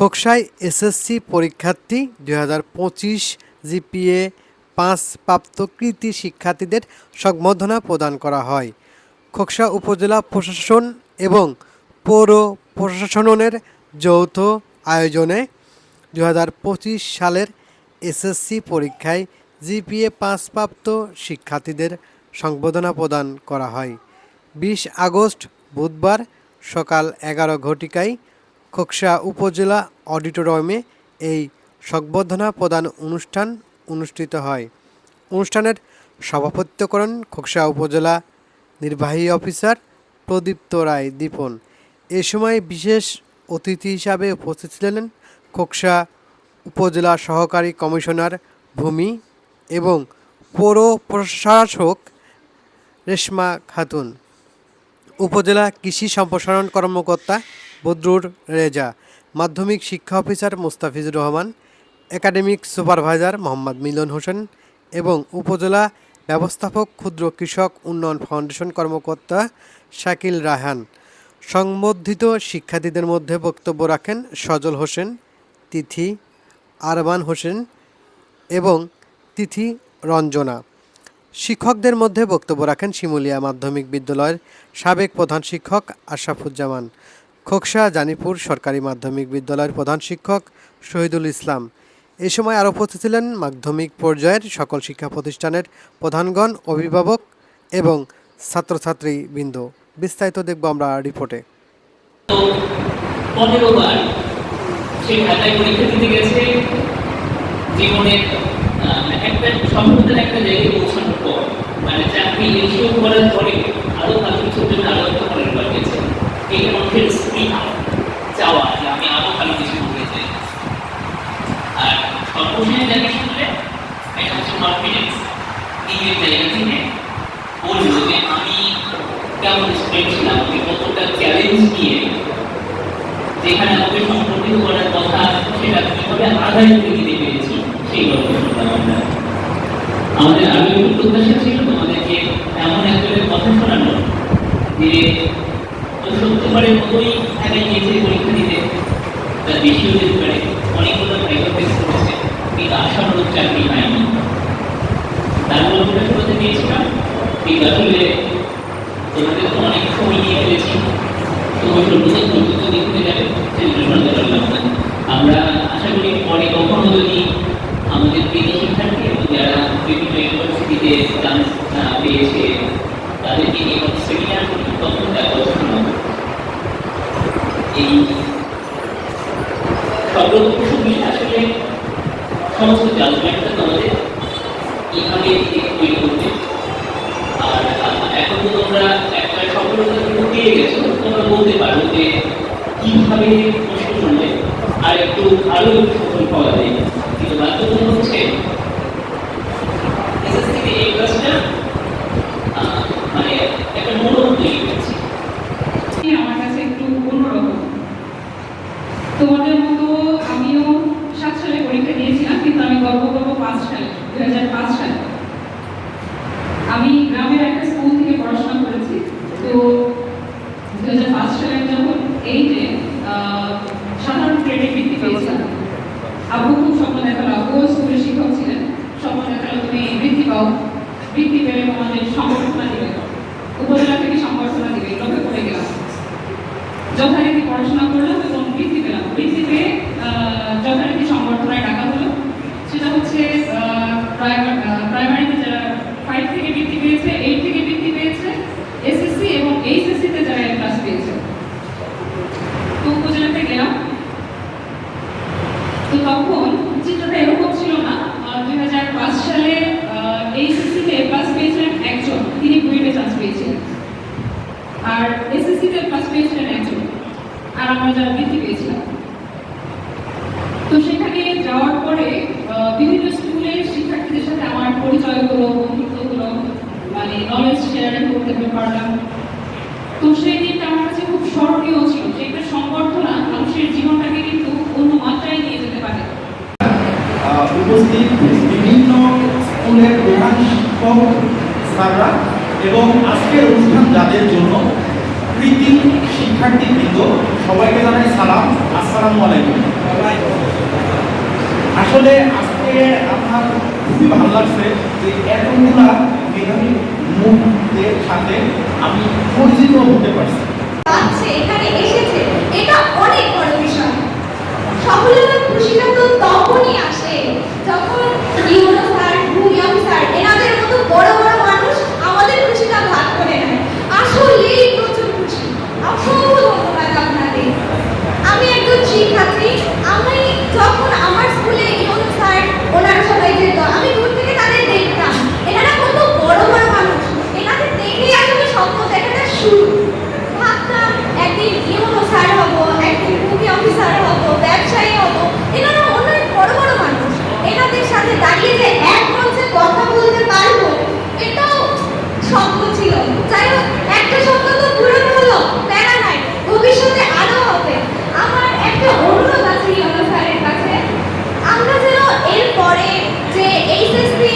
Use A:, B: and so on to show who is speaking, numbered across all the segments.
A: খোকসায় SSC পরীক্ষার্থী দুই হাজার পঁচিশ জিপিএ পাঁচ প্রাপ্ত কৃতি শিক্ষার্থীদের সংবর্ধনা প্রদান করা হয়। খোকসা উপজেলা প্রশাসন এবং পৌর প্রশাসনের যৌথ আয়োজনে দু হাজার পঁচিশ সালের এসএসসি পরীক্ষায় জিপিএ পাঁচ প্রাপ্ত শিক্ষার্থীদের সংবর্ধনা প্রদান করা হয়। বিশ আগস্ট বুধবার সকাল এগারো ঘটিকায় খোকসা উপজেলা অডিটোরিয়ামে এই সংবর্ধনা প্রদান অনুষ্ঠান অনুষ্ঠিত হয়। অনুষ্ঠানের সভাপতিত্ব করেন খোকসা উপজেলা নির্বাহী অফিসার প্রদীপ্ত রায় দীপন। এ সময় বিশেষ অতিথি হিসাবে উপস্থিত ছিলেন খোকসা উপজেলা সহকারী কমিশনার ভূমি এবং পৌর প্রশাসক রেশমা খাতুন। উপজেলা কৃষি সম্প্রসারণ কর্মকর্তা বদরুর রেজা। মাধ্যমিক শিক্ষা officer Mustafizur Rahman, academic supervisor Mohammad Milon Hossain এবং উপজেলা ব্যবস্থাপক ক্ষুদ্র কৃষক উন্নয়ন ফাউন্ডেশন কর্মকর্তা শাকিল রাহান সংবর্ধিত শিক্ষার্থীদের মধ্যে বক্তব্য রাখেন সজল হোসেন, তিথি আরমান হোসেন এবং তিথি রঞ্জনা। শিক্ষকদের মধ্যে বক্তব্য রাখেন শিমুলিয়া মাধ্যমিক বিদ্যালয়ের সাবেক প্রধান শিক্ষক আশরাফুজ্জামান। খোকসা, জানিপুর সরকারি মাধ্যমিক বিদ্যালয়ের প্রধান শিক্ষক শহীদুল ইসলাম। এ সময় আরও উপস্থিত ছিলেন মাধ্যমিক পর্যায়ের সকল শিক্ষা প্রতিষ্ঠানের প্রধানগণ, অভিভাবক এবং ছাত্রছাত্রী বৃন্দ বিস্তারিত দেখব আমরা রিপোর্টে।
B: একটা জায়গায় পৌঁছানোর পর মানে চাকরি করার পরে আরও কিছুর জন্য আরও বার গেছে স্পৃহা চাওয়া যে আমি আরও ভালো কিছু করতে চাই আর সর্বশেষ জায়গায় শুনলে এটা হচ্ছে কনফিডেন্স নিজের জায়গা থেকে বলব যে আমি কেমন স্টুডেন্ট ছিলাম আমি কতটা চ্যালেঞ্জ নিয়ে যেখানে আমাকে সম্পর্কিত করার কথা সেটা কীভাবে আদায় করে দিতে পেরেছি সেই গল্প আমাদের একটু প্রত্যাশা ছিল তোমাদেরকে এমন একজনের কথা শোনানো যে সত্যবারের মতোই ঢাকায় গিয়েছে পরীক্ষা দিতে। তার বেশিও যেতে পারে অনেকগুলো প্রাইভেট টেস্ট করেছে। কিন্তু আশানুরূপ চাকরি হয়নি তার গল্পটা শোনাতে দিয়েছিলাম কিন্তু আসলে তোমাদের তো অনেক সময় নিয়ে ফেলেছি। সময় সর্বদা ধৈর্য দেখতে যাবে সেজন্য শুনতে পারলাম আমরা আশা করি পরে কখনো যদি আমাদের কৃতি শিক্ষার্থী এবং যারা বিভিন্ন ইউনিভার্সিটিতে চান্স পেয়েছে, তাদেরকে নিয়ে সেমিনার করি তখন তার কথা শোনাবো এই সর্বপ্রথম বিষয় আসলে সমস্ত জাজমেন্টটা তোমাদের কীভাবে তৈরি করবে আর আহ, এখন তো তোমরা একটা সফলতা কিন্তু পেয়ে গেছো তোমরা বলতে পারো যে কীভাবে প্রশ্ন করলে আর একটু আরও একটু সফল পাওয়া যায় কিন্তু বাস্তবতা হচ্ছে এসএসসিতে এই ক্লাসটা মানে একটা মনোরম তৈরি হয়েছে
C: আমার কাছে একটু অন্যরকম তোমাদের মতো আমিও সাত সালে পরীক্ষা দিয়েছিলাম, কিন্তু আমি গর্ব করব পাঁচ সালে দু হাজার পাঁচ সালে। আমি গ্রামের একটা স্কুল থেকে পড়াশোনা করেছি, তো দু হাজার পাঁচ সালে যখন এইটে সাধারণ গ্রেডে বৃত্তি পেয়েছিলাম, আব্বু খুব স্বপ্ন দেখাল আব্বুও স্কুলের শিক্ষক ছিলেন, স্বপ্ন দেখাল, তুমি বৃত্তি পাও বৃত্তি পেলে তোমাদের সংবর্ধনা দিবে, উপজেলা থেকে সংবর্ধনা দিবে লোকে পড়ে গেলাম। যথারীতি পড়াশোনা করলাম এবং বৃত্তি পেলাম বৃত্তি পেয়ে আহ, যথারীতি সংবর্ধনায় ডাকা হলো সেটা হচ্ছে আহ, প্রাইমা- আহ, প্রাইমারিতে যারা ফাইভ থেকে বৃত্তি পেয়েছে এইট থেকে বৃত্তি পেয়েছে এসএসসি এবং এইচএসসিতে যারা ক্লাস পেয়েছে তো উপজেলাতে গেলাম তো তখন চিত্রটা এরকম ছিল না দুই হাজার পাঁচ সালে এইচএসসিতে ক্লাস পেয়েছিলেন একজন তিনি বুয়েটে চান্স পেয়েছিলেন আর এসএসসিতে ক্লাস পেয়েছিলেন একজন আর আমরা যারা বৃত্তি পেয়েছিলাম তো সেখানে যাওয়ার পরে আহ, বিভিন্ন স্কুলের শিক্ষার্থীদের সাথে আমার পরিচয় হলো বন্ধুত্ব হলো মানে নলেজ শেয়ারিং করতে পারলাম তো সেই দিনটা আমার কাছে খুব স্মরণীয় ছিল। যে একটা সংবর্ধনা মানুষের জীবনটাকে কিন্তু অন্য মাত্রায় নিয়ে যেতে পারে।
D: উপস্থিত বিভিন্ন স্কুলের প্রধান শিক্ষক, স্যাররা এবং আজকের অনুষ্ঠান যাদের জন্য কৃতি শিক্ষার্থীবৃন্দ, সবাইকে জানাই সালাম। আসসালামু আলাইকুম। আসলে আজকে আমার খুবই ভালো লাগছে যে এতগুলা মেধাবী মুখদের সাথে আমি পরিচিত হতে পারছি।
E: পাচ্ছে এখানে এসেছে। এটা অনেক বড় বিষয়। সকলের খুশিটা তো তখনই আসে যখন ইউনো স্যার ভূমি অফিসার এনাদের মতো বড় বড় মানুষ আমাদের খুশিটা ভাগ করে নেয় আসলেই প্রচুর খুশি অসংখ্য ধন্যবাদ আপনাদের আমি একজন শিক্ষার্থী আমি যখন আমার স্কুলে ইউনো স্যার ওনারা সবাই যেত আমি দূর থেকে তাদের দেখতাম এনারা কত বড় বড় মানুষ এনাদের দেখেই আসলে স্বপ্ন দেখাটা শুরু ভাবতাম একদিন ইউনো স্যার হব একদিন ভূমি অফিসার হব ব্যবসায়ী হব এনারা অনেক বড় বড় মানুষ এনাদের সাথে দাঁড়িয়ে যে এক মঞ্চে কথা বলতে পারব এটাও স্বপ্ন ছিল যাই হোক একটা স্বপ্ন তো পূরণ হলো প্যারা নাই ভবিষ্যতে আরও হবে আমার একটা অনুরোধ আছে ইউনো স্যারের কাছে আমরা যেন এরপরে যে এইচএসসি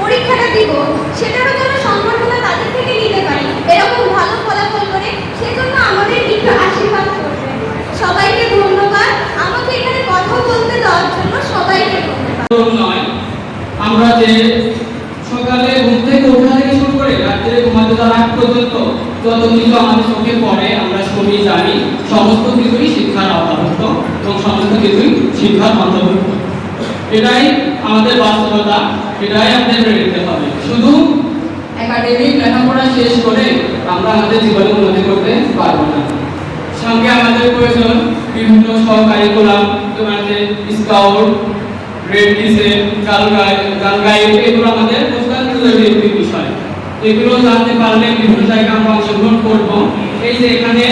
E: পরীক্ষাটা দিব সেটারও যেন সম্বর্ধনা তাদের থেকে নিতে পারি এরকম ভালো ফলাফল করে সেজন্য আমাদের একটু আশীর্বাদ করবেন সবাইকে ধন্যবাদ আমাকে এখানে কথা বলতে দেওয়ার জন্য সবাইকে ধন্যবাদ
F: নয় আমরা যে সকালে ঘুম থেকে ওঠা থেকে শুরু করে রাত্রে ঘুমাতে যাওয়ার আগ পর্যন্ত যত কিছু আমাদের চোখে পড়ে আমরা সবই জানি সমস্ত কিছুই শিক্ষার আওতাভুক্ত এবং সমস্ত কিছুই শিক্ষার অন্তর্ভুক্ত এটাই আমাদের বাস্তবতা, এটাই আমাদের মেনে হবে। শুধু একাডেমিক লেখাপড়া শেষ করে আমরা আমাদের জীবনে উন্নতি করতে পারব না। সঙ্গে আমাদের প্রয়োজন বিভিন্ন সহকারিকুলাম তোমার যে স্কাউট রেড কিসের গাল গাই গাইড, এগুলো আমাদের পোস্টাল বিষয়। এগুলো জানতে পারলে বিভিন্ন জায়গায় আমরা অংশগ্রহণ করব। এই যে এখানে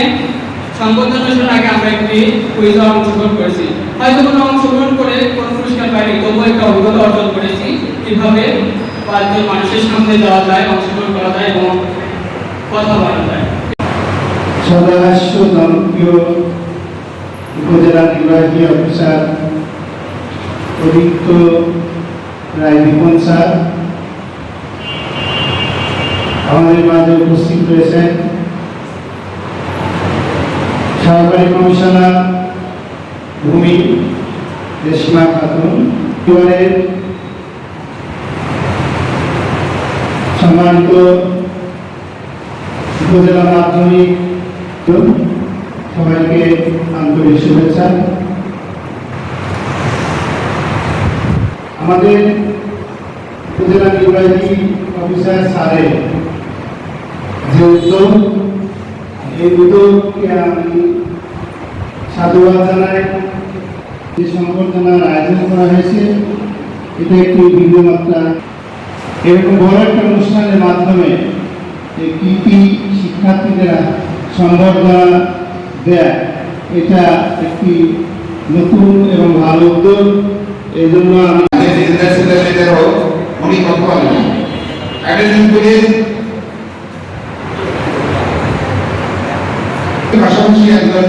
F: সংবর্ধনা অনুষ্ঠান আগে আমরা একটি কুইজে অংশগ্রহণ করেছি। হয়তো কোনো অংশগ্রহণ করে কোনো পুরস্কার পাইনি তবুও একটা অভিজ্ঞতা অর্জন করেছি। কীভাবে পাঁচজন মানুষের সামনে যাওয়া যায়, অংশগ্রহণ করা যায় এবং কথা বলা যায়।
G: সদস্য জনপ্রিয় উপজেলা নির্বাহী অফিসার অভিজ্ঞ রায় বিপন স্যার আমাদের মাঝে উপস্থিত রয়েছেন সহকারী কমিশনার ভূমি রেশমা খাতুন সম্মানিত উপজেলা মাধ্যমিক সবাইকে আন্তরিক শুভেচ্ছা। আমাদের উপজেলা নির্বাহী অফিসার স্যারের যে উদ্যোগ এই আমি সাধুবাদ জানাই, যে সংবর্ধনার আয়োজন করা হয়েছে, এটা একটি ভিন্ন মাত্রা এরকম বড় একটা অনুষ্ঠানের মাধ্যমে কৃতি শিক্ষার্থীরা সংবর্ধনা দেয়, এটা একটি নতুন এবং ভালো উদ্যোগ। এই জন্য আমি
H: মেয়েদেরও উনি কথা বলেন একজন করে পাশাপাশি একজন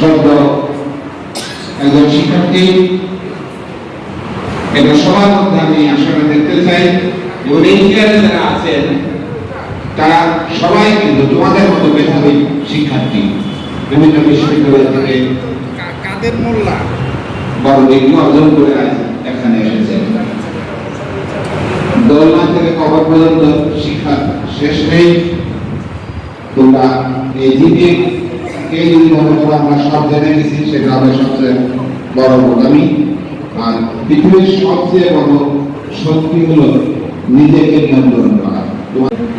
H: শব্দ একজন শিক্ষার্থী এটা সবার মধ্যে আমি আশাটা দেখতে চাই এবং যারা আছেন তারা সবাই কিন্তু তোমাদের মতো মেধাবী শিক্ষার্থী বিভিন্ন বিশ্ববিদ্যালয় থেকে
D: কাদের মোল্লা?
H: বড় ডিগ্রি অর্জন করে এখানে এসেছেন। দোলনা থেকে কবর পর্যন্ত শিক্ষা শেষ নেই। তোমরা এই জিপি যদি মনে আমরা সব জেনে গেছি সেটা হবে সবচেয়ে বড় বোকামি আর পৃথিবীর সবচেয়ে বড় শক্তি হলো নিজেকে নিয়ন্ত্রণ করা।
I: আমাদের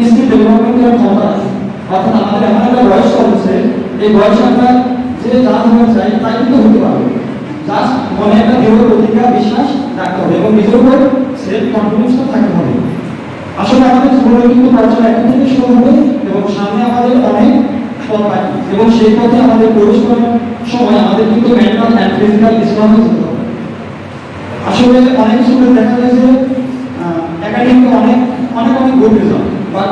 I: এই বিশ্বাস রাখতে এবং নিজের থাকতে হবে। আসলে আমাদের এবং সামনে আমাদের অনেক পথ বাকি এবং সেই পথে আমাদের প্রবেশ করার সময় আমাদের কিন্তু মেন্টাল অ্যান্ড ফিজিক্যাল স্ট্রং হতে হবে আসলে অনেক স্টুডেন্ট দেখা যায় যে একাডেমিকে অনেক অনেক অনেক গুড রেজাল্ট বাট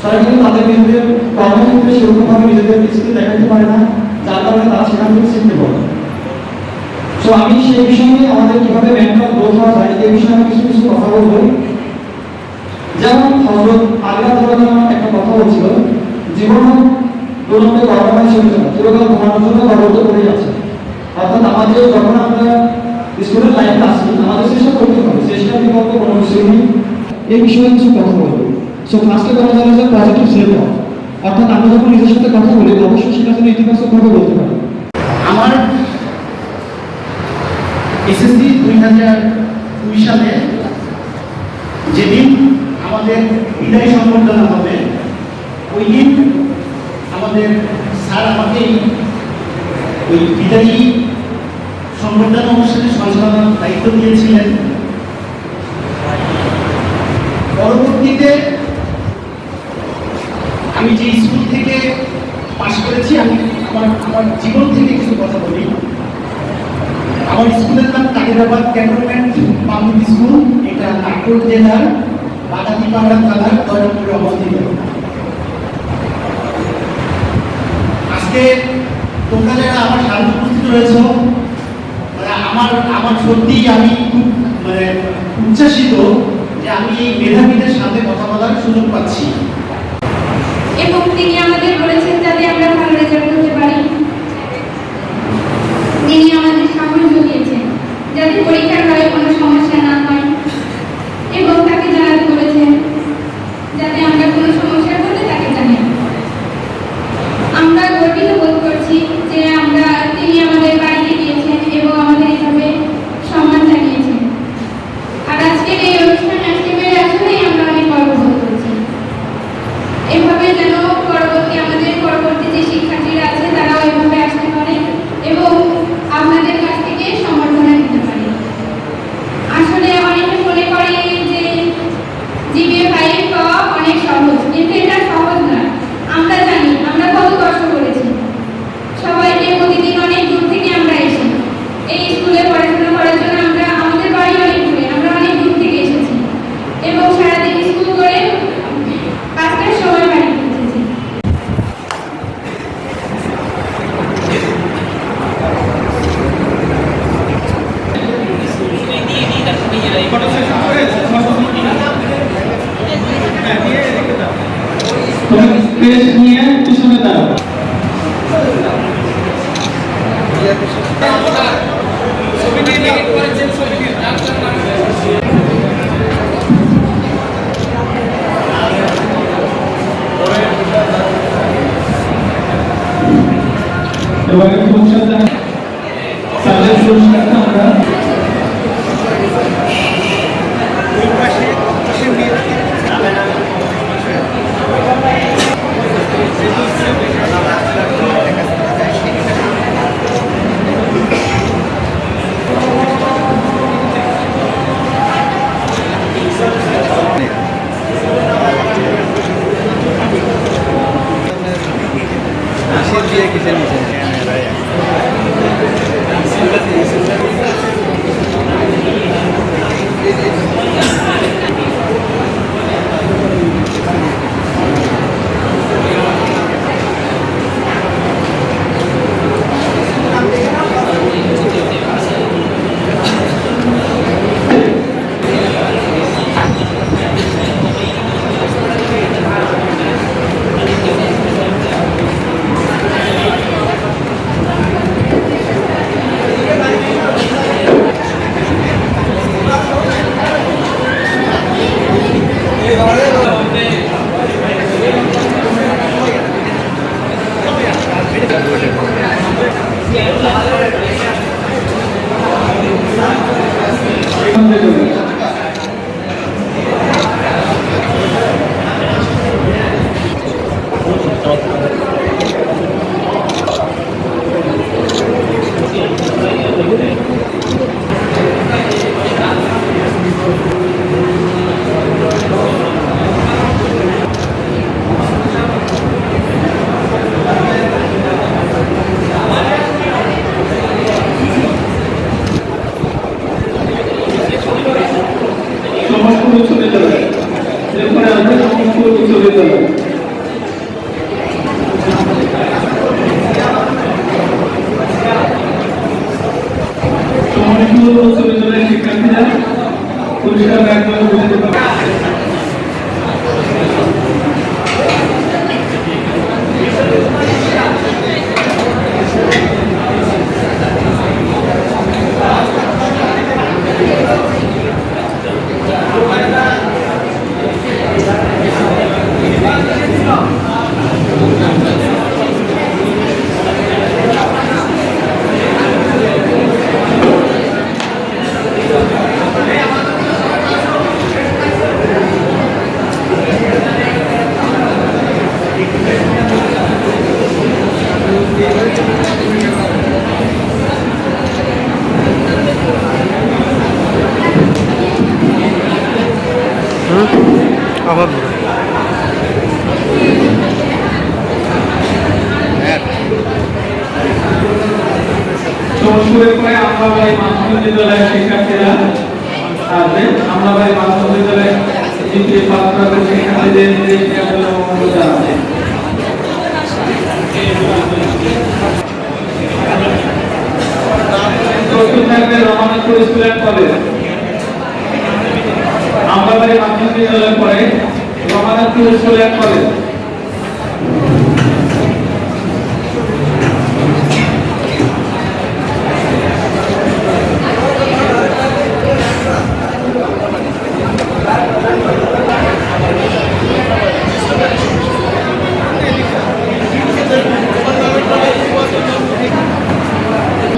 I: তারা কিন্তু তাদের নিজেদের কর্মক্ষেত্রে সেরকমভাবে নিজেদের স্কিল দেখাতে পারে না, যার কারণে তারা সেখান থেকে শিখতে পারে। তো আমি সেই বিষয়ে আমাদের কীভাবে মেন্টাল গ্রোথ হওয়া যায়, এই বিষয়ে আমি কিছু কিছু কথা বলব। যেমন হজরত তাআলা একটা কথা বলছিল, জীবন দুরন্তে কর্মময় চলছে না চিরকাল ঘুমানোর জন্য গর্বত করে যাচ্ছে। অর্থাৎ আমাদের যখন আমরা স্কুলের লাইফে আসি আমাদের চেষ্টা করতে হবে। চেষ্টা বিকল্প কোনো কিছু নেই। এই বিষয়ে কিছু কথা বলব। সো ফার্স্টে বলা যায় পজিটিভ সেলফ অর্থাৎ আমরা যখন নিজের সাথে কথা বলি, অবশ্যই সেটা যেন ইতিবাচকভাবে বলতে পারি।
D: আমার এসএসসি দুই হাজার দুই সালে যেদিন আমাদের বিদায় সম্বর্ধনা হবে, ওই দিন আমাদের স্যার আমাকে এই- ওই বিদায়ী সম্বর্ধনা অনুষ্ঠানে সঞ্চালনার দায়িত্ব দিয়েছিলেন। পরবর্তীতে আমি যে স্কুল থেকে পাশ করেছি, আমি আমার আমার জীবন থেকে কিছু কথা বলি। আমার স্কুলের নাম কালিদাবাদ ক্যান্টনমেন্ট পাবলিক স্কুল, এটা নাগপুর জেলার বাগাতিপাড়া থানার দয়াপুরে অবস্থিত। আজকে তোমরা যারা আমার সামনে উপস্থিত রয়েছ মানে আমার আমার সত্যি আমি খুব মানে উচ্ছ্বাসিত যে আমি এই মেধাবীদের সাথে কথা বলার সুযোগ পাচ্ছি।
E: এবং তিনি আমাদের বলেছেন যাতে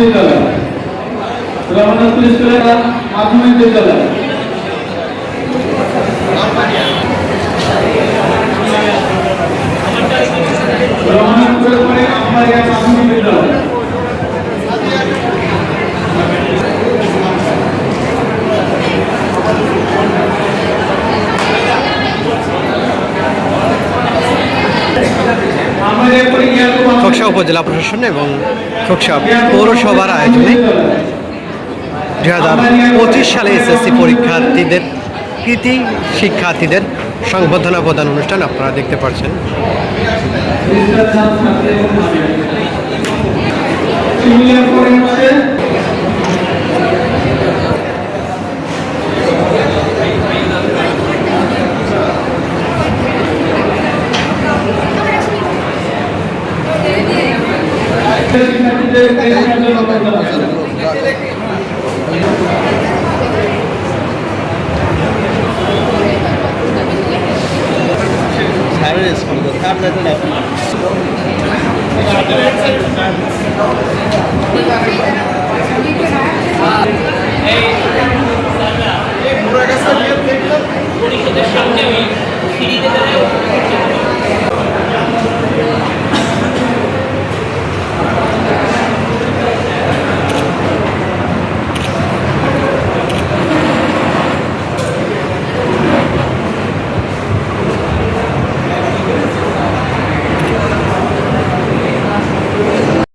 F: বিদ্যালয়। রহমানপুর স্কুলের মাধ্যমিক বিদ্যালয়। রহমানপুরের পরে আমবাড়িয়া মাধ্যমিক বিদ্যালয়। পরে ইয়াকুব
A: খোকসা উপজেলা প্রশাসন এবং খোকসা পৌরসভার আয়োজনে দু হাজার পঁচিশ সালে এসএসসি পরীক্ষার্থীদের, কৃতি শিক্ষার্থীদের সংবর্ধনা প্রদান অনুষ্ঠান আপনারা দেখতে পাচ্ছেন
F: শিক্ষার্থীদের পরীক্ষার জন্য প্রস্তুত আছে।
B: পরিষদের সামনে ওই সিঁড়িতে